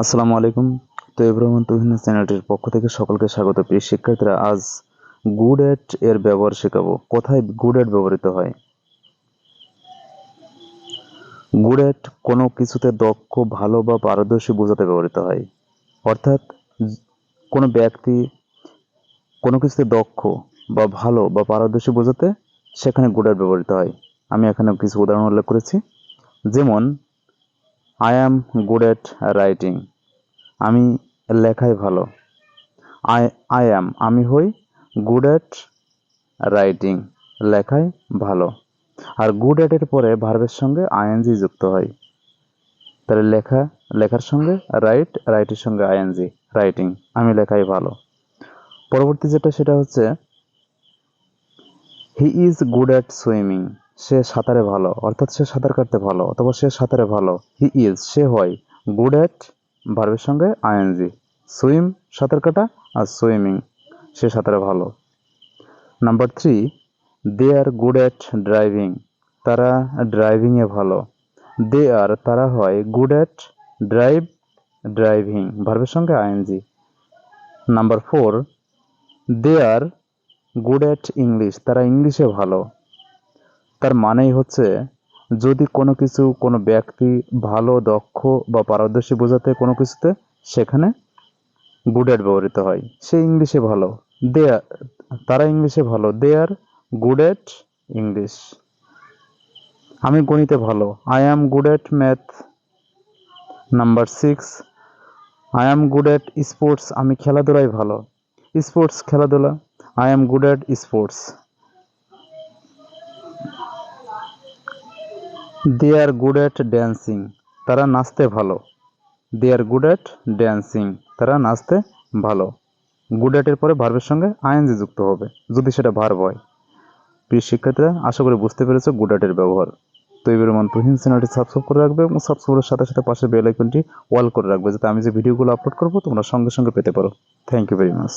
আসসালামু আলাইকুম। তো ইব্রাহিম তুহিন চ্যানেলটির পক্ষ থেকে সকলকে স্বাগত। প্রিয় শিক্ষার্থীরা, আজ গুড এট এর ব্যবহার শেখাবো। কোথায় গুড এট ব্যবহৃত হয়? গুড এট কোনো কিছুতে দক্ষ, ভালো বা পারদর্শী বোঝাতে ব্যবহৃত হয়। অর্থাৎ কোনো ব্যক্তি কোনো কিছুতে দক্ষ বা ভালো বা পারদর্শী বোঝাতে সেখানে গুড এট ব্যবহৃত হয়। আমি এখানে কিছু উদাহরণ উল্লেখ করেছি। যেমন I am good at writing আমি লেখায় ভালো। আই আই অ্যাম আমি হই গুড এট রাইটিং লেখায় ভালো। আর গুড এটের পরে ভার্বের সঙ্গে আইএনজি যুক্ত হয়। তাহলে লেখা, লেখার সঙ্গে রাইট রাইটের সঙ্গে আইএনজি রাইটিং আমি লেখাই ভালো। পরবর্তী যেটা সেটা হচ্ছে he is good at swimming সে সাঁতারে ভালো, অর্থাৎ সে সাঁতার কাটতে ভালো, অথবা সে সাঁতারে ভালো। হি ইজ সে হয়। গুড অ্যাট ভার্বের সঙ্গে আইএনজি সুইম সাঁতার কাটা আর সুইমিং সে সাঁতারে ভালো। Number three they are good at driving তারা ড্রাইভিংয়ে ভালো। দে আর তারা হয় গুড অ্যাট ড্রাইভ ড্রাইভিং ভার্বের সঙ্গে ING number four they are good at English তারা ইংলিশে ভালো। তার মানেই হচ্ছে, যদি কোনো কিছু কোনো ব্যক্তি ভালো, দক্ষ বা পারদর্শী বোঝাতে কোনো কিছুতে, সেখানে গুড অ্যাট ব্যবহৃত হয়। সে ইংলিশে ভালো। দে তারা ইংলিশে ভালো। They are good at English. আমি গণিতে ভালো। I am good at math number six. I am good at sports. আমি খেলাধুলায় ভালো। স্পোর্টস, খেলাধুলা। I am good at sports. They are good at dancing তারা নাচতে ভালো। They are good at dancing তারা নাচতে ভালো। গুড অ্যাটের পরে ভার্বের সঙ্গে আইএনজি যুক্ত হবে, যদি সেটা ভার্ব হয়। প্রিয় শিক্ষার্থীরা, আশা করি বুঝতে পেরেছ গুড অ্যাটের ব্যবহার। তো এবার মন তুহিন চ্যানেলটি সাবস্ক্রাইব করে রাখবে এবং সাবস্ক্রাইবের সাথে সাথে পাশে বেল আইকনটি অল করে রাখবে, যাতে আমি যে ভিডিওগুলো আপলোড করব, তোমরা সঙ্গে সঙ্গে পেতে পারো। Thank you very much